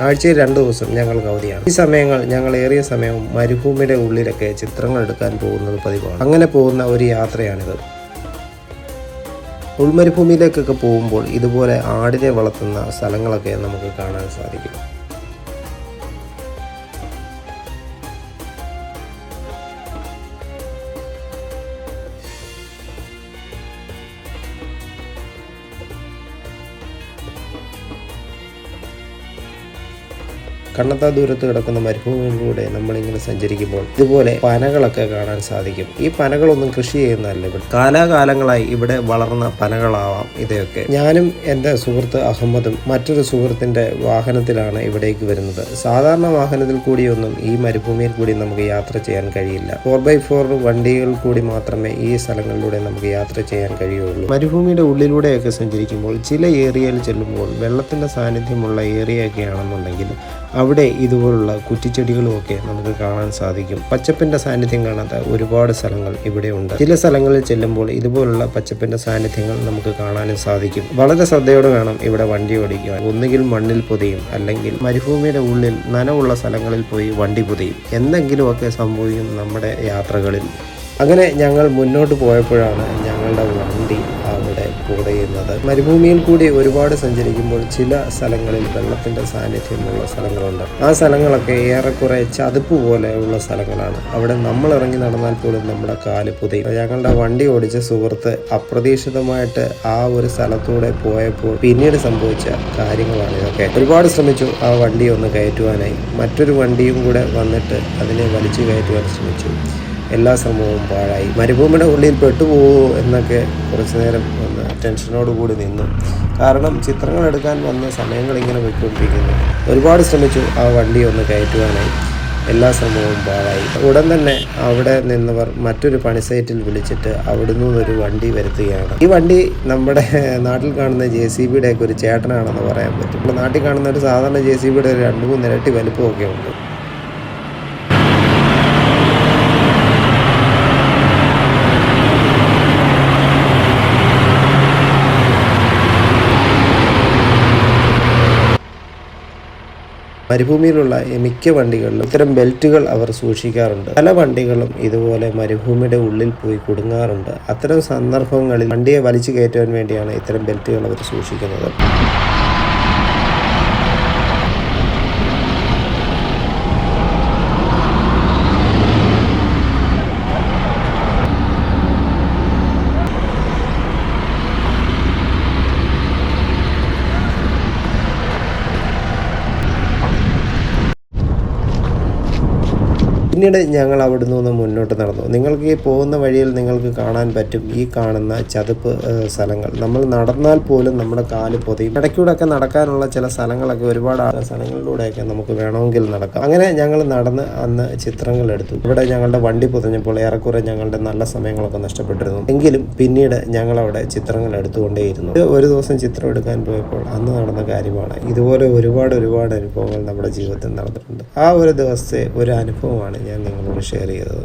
ആഴ്ചയിൽ രണ്ടു ദിവസം ഞങ്ങൾക്ക് അവധിയാണ് ഈ സമയങ്ങൾ ഞങ്ങൾ ഏറിയ സമയവും മരുഭൂമിയുടെ ഉള്ളിലൊക്കെ ചിത്രങ്ങൾ എടുക്കാൻ പോകുന്നത് പതിവാണ്. അങ്ങനെ പോകുന്ന ഒരു യാത്രയാണിത്. ഉൾമരുഭൂമിയിലേക്കൊക്കെ പോകുമ്പോൾ ഇതുപോലെ ആടിനെ വളർത്തുന്ന സ്ഥലങ്ങളൊക്കെ നമുക്ക് കാണാൻ സാധിക്കും. കണ്ണത്താ ദൂരത്ത് കിടക്കുന്ന മരുഭൂമികളിലൂടെ നമ്മളിങ്ങനെ സഞ്ചരിക്കുമ്പോൾ ഇതുപോലെ പനകളൊക്കെ കാണാൻ സാധിക്കും. ഈ പനകളൊന്നും കൃഷി ചെയ്യുന്നതല്ല ഇവിടെ. കാലാകാലങ്ങളായി ഇവിടെ വളർന്ന പനകളാവാം ഇതൊക്കെ ഞാനും എന്റെ സുഹൃത്ത് അഹമ്മദും മറ്റൊരു സുഹൃത്തിന്റെ വാഹനത്തിലാണ് ഇവിടേക്ക് വരുന്നത്. സാധാരണ വാഹനത്തിൽ കൂടിയൊന്നും ഈ മരുഭൂമിയിൽ കൂടി നമുക്ക് യാത്ര ചെയ്യാൻ കഴിയില്ല. ഫോർ ബൈ ഫോർ വണ്ടികൾ കൂടി മാത്രമേ ഈ സ്ഥലങ്ങളിലൂടെ നമുക്ക് യാത്ര ചെയ്യാൻ കഴിയുള്ളൂ. മരുഭൂമിയുടെ ഉള്ളിലൂടെയൊക്കെ സഞ്ചരിക്കുമ്പോൾ ചില ഏരിയയിൽ ചെല്ലുമ്പോൾ വെള്ളത്തിന്റെ സാന്നിധ്യമുള്ള ഏരിയയൊക്കെ ആണെന്നുണ്ടെങ്കിൽ അവിടെ ഇതുപോലുള്ള കുറ്റിച്ചെടികളും ഒക്കെ നമുക്ക് കാണാൻ സാധിക്കും. പച്ചപ്പിന്റെ സാന്നിധ്യം കാണാത്ത ഒരുപാട് സ്ഥലങ്ങൾ ഇവിടെ ഉണ്ട്. ചില സ്ഥലങ്ങളിൽ ചെല്ലുമ്പോൾ ഇതുപോലുള്ള പച്ചപ്പിന്റെ സാന്നിധ്യങ്ങൾ നമുക്ക് കാണാനും സാധിക്കും. വളരെ ശ്രദ്ധയോടെ വേണം ഇവിടെ വണ്ടി ഓടിക്കാൻ. ഒന്നുകിൽ മണ്ണിൽ പൊതിയും അല്ലെങ്കിൽ മരുഭൂമിയുടെ ഉള്ളിൽ നനവുള്ള സ്ഥലങ്ങളിൽ പോയി വണ്ടി പൊതിയും. എന്തെങ്കിലുമൊക്കെ സംഭവിക്കും നമ്മുടെ യാത്രകളിൽ. അങ്ങനെ ഞങ്ങൾ മുന്നോട്ട് പോയപ്പോഴാണ് ഞങ്ങളുടെ പുകയുന്നത് മരുഭൂമിയിൽ കൂടി ഒരുപാട് സഞ്ചരിക്കുമ്പോൾ ചില സ്ഥലങ്ങളിൽ വെള്ളത്തിന്റെ സാന്നിധ്യമുള്ള സ്ഥലങ്ങളുണ്ട്. ആ സ്ഥലങ്ങളൊക്കെ ഏറെക്കുറെ ചതുപ്പ് പോലെയുള്ള സ്ഥലങ്ങളാണ്. അവിടെ നമ്മൾ ഇറങ്ങി നടന്നാൽ പോലും നമ്മുടെ കാൽ പുതയും. ഞങ്ങളുടെ വണ്ടി ഓടിച്ച സുഹൃത്ത് അപ്രതീക്ഷിതമായിട്ട് ആ ഒരു സ്ഥലത്തൂടെ പോയപ്പോൾ പിന്നീട് സംഭവിച്ച കാര്യങ്ങളാണ് ഇതൊക്കെ. ഒരുപാട് ശ്രമിച്ചു ആ വണ്ടി ഒന്ന് കയറ്റുവാനായി. മറ്റൊരു വണ്ടിയും കൂടെ വന്നിട്ട് അതിനെ വലിച്ചു കയറ്റുവാൻ ശ്രമിച്ചു. എല്ലാ ശ്രമവും പാഴായി. മരുഭൂമിയുടെ ഉള്ളിൽ പെട്ടുപോകുമോ എന്നൊക്കെ കുറച്ചു നേരം ഒന്ന് ടെൻഷനോട് കൂടി നിന്നു. കാരണം ചിത്രങ്ങൾ എടുക്കാൻ വന്ന സമയങ്ങൾ ഇങ്ങനെ പോയിക്കൊണ്ടിരിക്കുന്നു. ഒരുപാട് ശ്രമിച്ചു ആ വണ്ടി ഒന്ന് കയറ്റുവാനായി. എല്ലാ ശ്രമവും പാഴായി. ഉടൻ തന്നെ അവിടെ നിന്നവർ മറ്റൊരു പണി സൈറ്റിൽ വിളിച്ചിട്ട് അവിടുന്ന് ഒരു വണ്ടി വരുത്തുകയാണ്. ഈ വണ്ടി നമ്മുടെ നാട്ടിൽ കാണുന്ന ജെ സി ബിയുടെ ഒക്കെ ഒരു ചേട്ടനാണെന്ന് പറയാൻ പറ്റും. നാട്ടിൽ കാണുന്ന ഒരു സാധാരണ ജെ സി ബിയുടെ ഒരു രണ്ട് മൂന്ന് ഇരട്ടി വലുപ്പമൊക്കെ ഉണ്ട്. മരുഭൂമിയിലുള്ള മിക്ക വണ്ടികളിലും ഇത്തരം ബെൽറ്റുകൾ അവർ സൂക്ഷിക്കാറുണ്ട്. പല വണ്ടികളും ഇതുപോലെ മരുഭൂമിയുടെ ഉള്ളിൽ പോയി കുടുങ്ങാറുണ്ട്. അത്തരം സന്ദർഭങ്ങളിൽ വണ്ടിയെ വലിച്ചു കയറ്റുവാൻ വേണ്ടിയാണ് ഇത്തരം ബെൽറ്റുകൾ അവർ സൂക്ഷിക്കുന്നത്. പിന്നീട് ഞങ്ങൾ അവിടുന്ന് ഒന്ന് മുന്നോട്ട് നടന്നു. നിങ്ങൾക്ക് ഈ പോകുന്ന വഴിയിൽ നിങ്ങൾക്ക് കാണാൻ പറ്റും ഈ കാണുന്ന ചതുപ്പ് സ്ഥലങ്ങൾ. നമ്മൾ നടന്നാൽ പോലും നമ്മുടെ കാൽ പൊതിയും. ഇടയ്ക്കൂടെയൊക്കെ നടക്കാനുള്ള ചില സ്ഥലങ്ങളൊക്കെ ഒരുപാട് സ്ഥലങ്ങളിലൂടെയൊക്കെ നമുക്ക് വേണമെങ്കിൽ നടക്കാം. അങ്ങനെ ഞങ്ങൾ നടന്ന് അന്ന് ചിത്രങ്ങൾ എടുത്തു. ഇവിടെ ഞങ്ങളുടെ വണ്ടി പൊതിഞ്ഞപ്പോൾ ഏറെക്കുറെ ഞങ്ങളുടെ നല്ല സമയങ്ങളൊക്കെ നഷ്ടപ്പെട്ടിരുന്നു. എങ്കിലും പിന്നീട് ഞങ്ങൾ അവിടെ ചിത്രങ്ങൾ എടുത്തുകൊണ്ടേയിരുന്നു. ഒരു ദിവസം ചിത്രം എടുക്കാൻ പോയപ്പോൾ അന്ന് നടന്ന കാര്യമാണ്. ഇതുപോലെ ഒരുപാട് ഒരുപാട് അനുഭവങ്ങൾ നമ്മുടെ ജീവിതത്തിൽ നടന്നിട്ടുണ്ട്. ആ ഒരു ദിവസത്തെ ഒരു അനുഭവമാണ് ഞാൻ നിങ്ങളോട് ഷെയർ ചെയ്തത്.